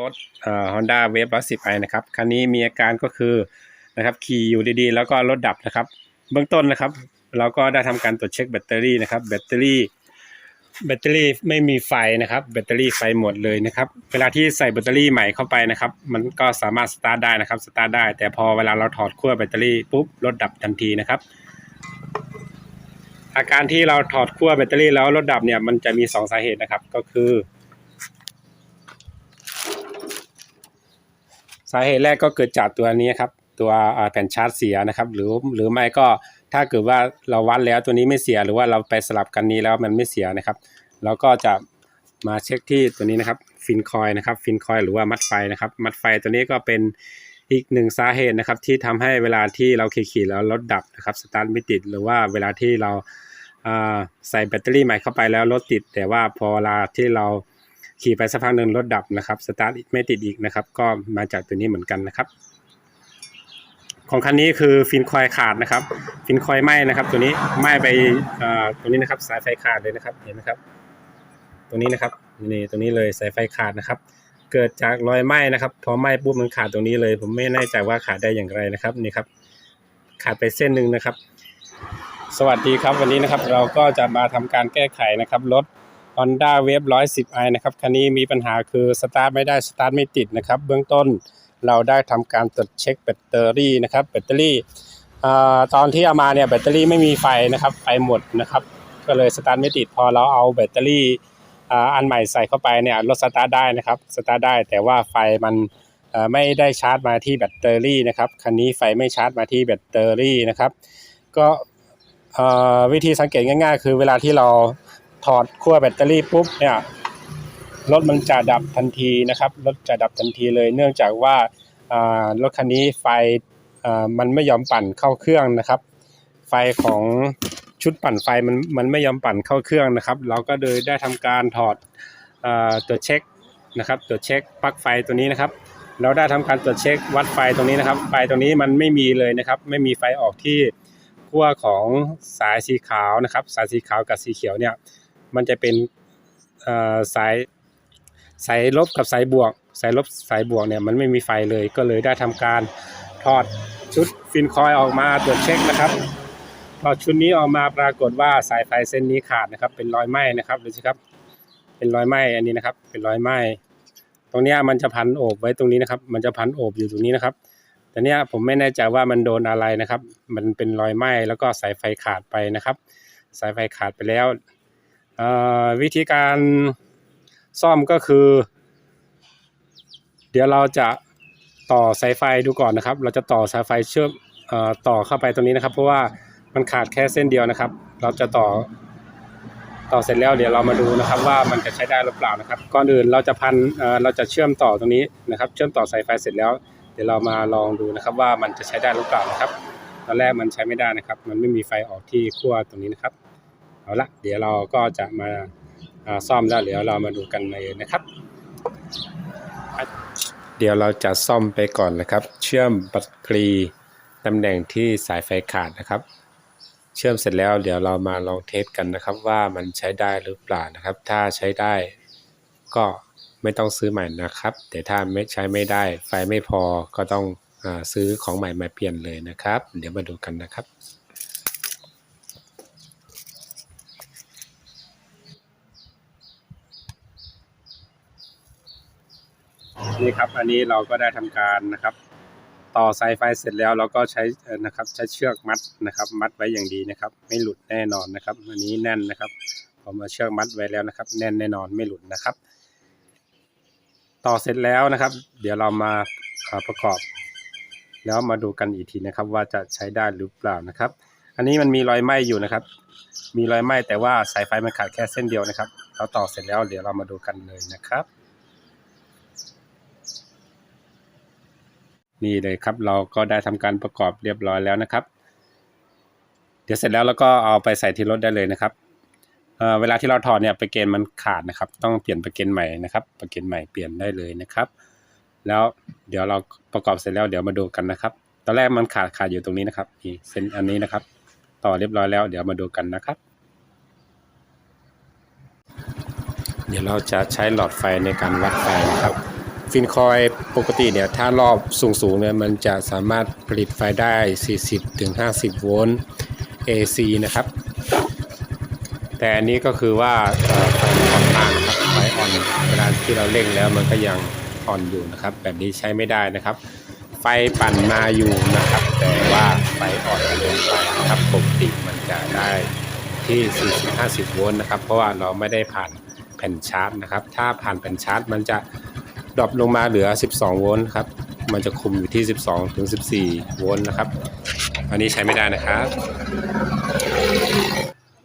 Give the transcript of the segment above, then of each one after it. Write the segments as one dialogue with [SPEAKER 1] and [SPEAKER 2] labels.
[SPEAKER 1] รถเอ่อ Honda Wave 110 i นะครับคันนี้มีอาการก็คือนะครับขี่อยู่ดีๆ แล้วก็รถดับนะครับ เบื้องต้นนะครับ เราก็ได้ทำการตรวจเช็คแบตเตอรี่นะครับ แบตเตอรี่ แบตเตอรี่ไม่มีไฟนะครับ แบตเตอรี่ไฟหมดเลยนะครับ เวลาที่ใส่แบตเตอรี่ใหม่เข้าไปนะครับ มันก็สามารถสตาร์ทได้นะครับสตาร์ทได้ แต่พอเวลาเราถอดขั้วแบตเตอรี่ปุ๊บรถดับทันทีนะครับ อาการที่เราถอดขั้วแบตเตอรี่แล้วรถดับเนี่ยมันจะมีสองสาเหตุนะครับ ก็คือ สาเหตุแรกก็เกิดจากตัวนี้ครับ ตัวแผ่นชาร์จเสียนะครับ หรือหรือไม่ก็ถ้าเกิดว่าเราวัดแล้วตัวนี้ไม่เสียหรือว่าเราไปสลับกันนี้แล้วมันไม่เสียนะครับเราก็จะมาเช็คที่ตัวนี้นะครับฟินคอยนะครับฟินคอยหรือว่ามัดไฟนะครับ มัดไฟตัวนี้ก็เป็นอีกหนึ่งสาเหตุนะครับ ที่ทำให้เวลาที่เราขี่ๆแล้วรถดับนะครับสตาร์ทไม่ติดหรือว่าเวลาที่เราใส่แบตเตอรี่ใหม่เข้าไปแล้วรถติด แต่ว่าพอเวลาที่เรา ขี่ไปสักพักหนึ่งรถดับนะครับสตาร์ทไม่ติดอีกนะครับ ก็มาจากตัวนี้เหมือนกันนะครับ ของคันนี้คือฟินคอยขาดนะครับ ฟินคอยไหม้นะครับ ตัวนี้ไหม้ไปอ่อตัวนี้นะครับ สายไฟขาดเลยนะครับเห็นไหมครับ ตัวนี้นะครับนี่ตรงนี้เลยสายไฟขาดนะครับ เกิดจากรอยไหม้นะครับพอไหม้ปุ๊บมันขาดตรงนี้เลย ผมไม่แน่ใจว่าขาดได้อย่างไรนะครับนี่ครับ ขาดไปเส้นหนึ่งนะครับ สวัสดีครับวันนี้นะครับ เราก็จะมาทำการแก้ไขนะครับรถ Honda Wave 110i นะครับ คันนี้มีปัญหาคือสตาร์ทไม่ได้สตาร์ทไม่ติดนะครับ เบื้องต้นเราได้ทำการตรวจเช็คแบตเตอรี่นะครับ แบตเตอรี่ตอนที่เอามาเนี่ยแบตเตอรี่ไม่มีไฟนะครับ ไฟหมดนะครับ ก็เลยสตาร์ทไม่ติด พอเราเอาแบตเตอรี่อันใหม่ใส่เข้าไปเนี่ยรถสตาร์ทได้นะครับสตาร์ทได้แต่ว่าไฟมันไม่ได้ชาร์จมาที่แบตเตอรี่นะครับคันนี้ไฟไม่ชาร์จมาที่แบตเตอรี่นะครับ ก็วิธีสังเกตง่าย ๆ คือเวลาที่เรา ถอดขั้วแบตเตอรี่ปุ๊บเนี่ยรถมันจะดับทันทีนะครับรถจะดับทันทีเลย เนื่องจากว่ารถคันนี้ไฟมันไม่ยอมปั่นเข้าเครื่องนะครับ ไฟของชุดปั่นไฟมันมันไม่ยอมปั่นเข้าเครื่องนะครับ เราก็เลยได้ทำการถอดอตรวเช็คนะครับตรวเช็คปลั๊กไฟตัวนี้นะครับ เราได้ทำการตรวจเช็ควัดไฟตรงนี้นะครับ ไฟตรงนี้มันไม่มีเลยนะครับ ไม่มีไฟออกที่ขั้วของสายสีขาวนะครับ สายสีขาวกับสีเขียวเนี่ย มันจะเป็นสายสายลบกับสายบวก สายลบสายบวกเนี่ยมันไม่มีไฟเลยก็เลยได้ทำการถอดชุดฟินคอยออกมาตรวจเช็คนะครับถอดชุดนี้ออกมาปรากฏว่าสายไฟเส้นนี้ขาดนะครับ เป็นรอยไหม้นะครับดูสิครับ เป็นรอยไหม้อันนี้นะครับ เป็นรอยไหม้ตรงนี้มันจะพันโอบไว้ตรงนี้นะครับ มันจะพันโอบอยู่ตรงนี้นะครับ แต่เนี้ยผมไม่แน่ใจว่ามันโดนอะไรนะครับ มันเป็นรอยไหม้แล้วก็สายไฟขาดไปนะครับ สายไฟขาดไปแล้ว วิธีการซ่อมก็คือ เดี๋ยวเราจะต่อสายไฟดูก่อนนะครับ เราจะต่อสายไฟเชื่อมต่อเข้าไปตรงนี้นะครับ เพราะว่ามันขาดแค่เส้นเดียวนะครับ เราจะต่อต่อเสร็จแล้วเดี๋ยวเรามาดูนะครับ ว่ามันจะใช้ได้หรือเปล่านะครับ ก่อนอื่นเราจะพันเราจะเชื่อมต่อตรงนี้นะครับ เชื่อมต่อสายไฟเสร็จแล้ว เดี๋ยวเรามาลองดูนะครับ ว่ามันจะใช้ได้หรือเปล่านะครับ ตอนแรกมันใช้ไม่ได้นะครับ มันไม่มีไฟออกที่ขั้วตรงนี้นะครับ เอาละเดี๋ยวเราก็จะมาซ่อมแล้วเดี๋ยวเรามาดูกันเลยนะครับ เดี๋ยวเราจะซ่อมไปก่อนนะครับ เชื่อมบัตรกรีตำแหน่งที่สายไฟขาดนะครับ เชื่อมเสร็จแล้วเดี๋ยวเรามาลองเทสกันนะครับ ว่ามันใช้ได้หรือเปล่านะครับ ถ้าใช้ได้ก็ไม่ต้องซื้อใหม่นะครับ แต่ถ้าไม่ใช้ไม่ได้ไฟไม่พอก็ต้องอซื้อของใหม่มาเปลี่ยนเลยนะครับ เดี๋ยวมาดูกันนะครับ นี่ครับ อันนี้เราก็ได้ทำการนะครับ ต่อสายไฟเสร็จแล้วเราก็ใช้นะครับใช้เชือกมัดนะครับ มัดไว้อย่างดีนะครับ ไม่หลุดแน่นอนนะครับ อันนี้แน่นนะครับ ผมเอาเชือกมัดไว้แล้วนะครับ แน่นแน่นอนไม่หลุดนะครับ ต่อเสร็จแล้วนะครับ เดี๋ยวเรามาอ่าประกอบ แล้วมาดูกันอีกทีนะครับ ว่าจะใช้ได้หรือเปล่านะครับ อันนี้มันมีรอยไหม้อยู่นะครับ มีรอยไหม้แต่ว่าสายไฟมันขาดแค่เส้นเดียวนะครับเราต่อเสร็จแล้วเดี๋ยวเรามาดูกันเลยนะครับ นี่เลยครับ เราก็ได้ทำการประกอบเรียบร้อยแล้วนะครับ เดี๋ยวเสร็จแล้วเราก็เอาไปใส่ที่รถได้เลยนะครับเเวลาที่เราถอดเนี่ยประเกนมันขาดนะครับ ต้องเปลี่ยนประเกนใหม่นะครับประเกนใหม่เปลี่ยนได้เลยนะครับ แล้วเดี๋ยวเราประกอบเสร็จแล้วเดี๋ยวมาดูกันนะครับ ตอนแรกมันขาดขาดอยู่ตรงนี้นะครับนี่เส้นอันนี้นะครับ ต่อเรียบร้อยแล้ว เดี๋ยวมาดูกันนะครับ เดี๋ยวเราจะใช้หลอดไฟในการวัดไฟนะครับ ฟินคอยปกติเนี่ยถ้ารอบสูงๆเนี่ยมันจะสามารถผลิตไฟได้ 40-50 โวลต์ AC นะครับ แต่อันนี้ก็คือว่าไฟอ่อนมากนะครับไฟอ่อนเวลาที่เราเร่งแล้วมันก็ยังอ่อนอยู่นะครับ แบบนี้ใช้ไม่ได้นะครับ ไฟปั่นมาอยู่นะครับ แต่ว่าไฟอ่อนเกินไปนะครับปกติมันจะได้ที่ 40-50 โวลต์นะครับ เพราะว่าเราไม่ได้ผ่านแผ่นชาร์จนะครับ ถ้าผ่านแผ่นชาร์จมันจะ ดรอปลงมาเหลือ 12 โวลต์ครับ มันจะคุมอยู่ที่ 12 ถึง 14 โวลต์นะครับ อันนี้ใช้ไม่ได้นะครับ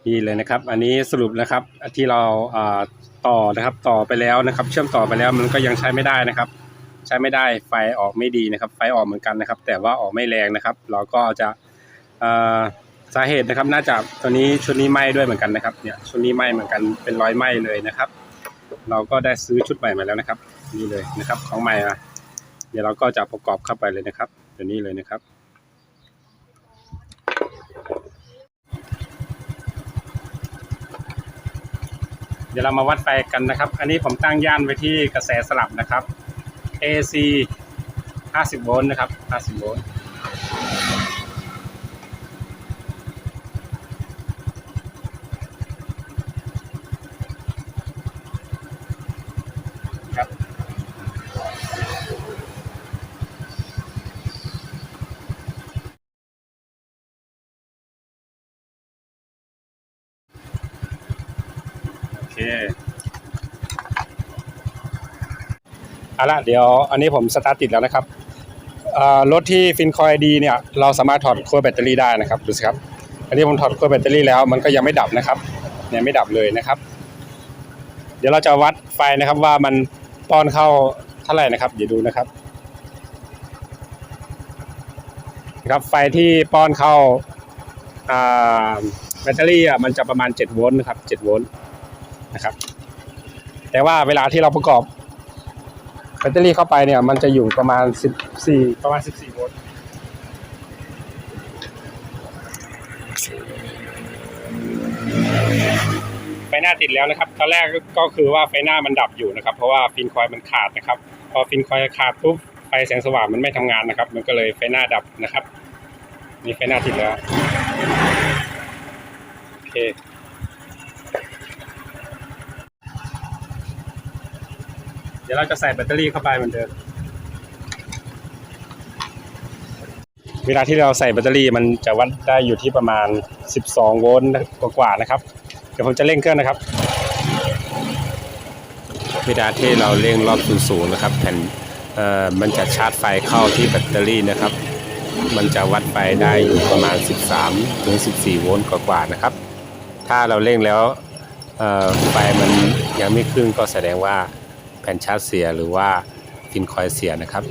[SPEAKER 1] นี่เลยนะครับ อันนี้สรุปนะครับที่เราาต่อนะครับต่อไปแล้วนะครับ เชื่อมต่อไปแล้วมันก็ยังใช้ไม่ได้นะครับ ใช้ไม่ได้ไฟออกไม่ดีนะครับ ไฟออกเหมือนกันนะครับ แต่ว่าออกไม่แรงนะครับ เราก็จะาสาเหตุนะครับน่าจะตัวนี้ชุดนี้ไหม้ด้วยเหมือนกันนะครับเนี่ยชุดนี้ไหม้เหมือนกันเป็นรอยไหม้เลยนะครับ เราก็ได้ซื้อชุดใหม่มาแล้วนะครับ นี่เลยนะครับ ของใหม่อะเดี๋ยวเราก็จะประกอบเข้าไปเลยนะครับเดี๋ยวนี้เลยนะครับเดี๋ยวเรามาวัดไฟกันนะครับ อันนี้ผมตั้งย่านไว้ที่กระแสสลับนะครับ AC 50 โวลต์นะครับ 50 โวลต์ เคเอาละเดี๋ยวอันนี้ผมสตาร์ทติดแล้วนะครับรถที่ฟินคอยดีเนี่ยเราสามารถถอดขั้วแบตเตอรี่ได้นะครับดูสิครับ อันนี้ผมถอดขั้วแบตเตอรี่แล้วมันก็ยังไม่ดับนะครับเนี่ยไม่ดับเลยนะครับ เดี๋ยวเราจะวัดไฟนะครับว่ามันป้อนเข้าเท่าไหร่นะครับ เดี๋ยวดูนะครับนะครับไฟที่ป้อนเข้าอ่าแบตเตอรี่อะมันจะประมาณ7โวลต์นะครับ7โวลต์ นะครับ แต่ว่าเวลาที่เราประกอบแบตเตอรี่เข้าไปเนี่ย มันจะอยู่ประมาณ 14 ประมาณ 14โวลต์ไฟหน้าติดแล้วนะครับ ตอนแรกก็คือว่าไฟหน้ามันดับอยู่นะครับ เพราะว่าฟินคอยล์มันขาดนะครับ พอฟินคอยล์ขาดปุ๊บไฟแสงสว่างมันไม่ทำงานนะครับ มันก็เลยไฟหน้าดับนะครับ นี่ไฟหน้าติดแล้ว โอเค ดี๋ยวเราจะใส่แบตเตอรี่เข้าไปเหมือนเดิม เวลาที่เราใส่แบตเตอรี่มันจะวัดได้อยู่ที่ประมาณ 12 โวลต์กว่าๆนะครับ เดี๋ยวผมจะเร่งเครื่องนะครับ เวลาที่เราเร่งรอบสูงๆนะครับ แผ่นเอ่อมันจะชาร์จไฟเข้าที่แบตเตอรี่นะครับ มันจะวัดไฟได้อยู่ประมาณ 13 ถึง 14 โวลต์กว่าๆนะครับ ถ้าเราเร่งแล้วเอ่อไฟมันยังไม่ขึ้นก็แสดงว่า แผ่นชาร์จเสียหรือว่าฟินคอยเสียนะครับ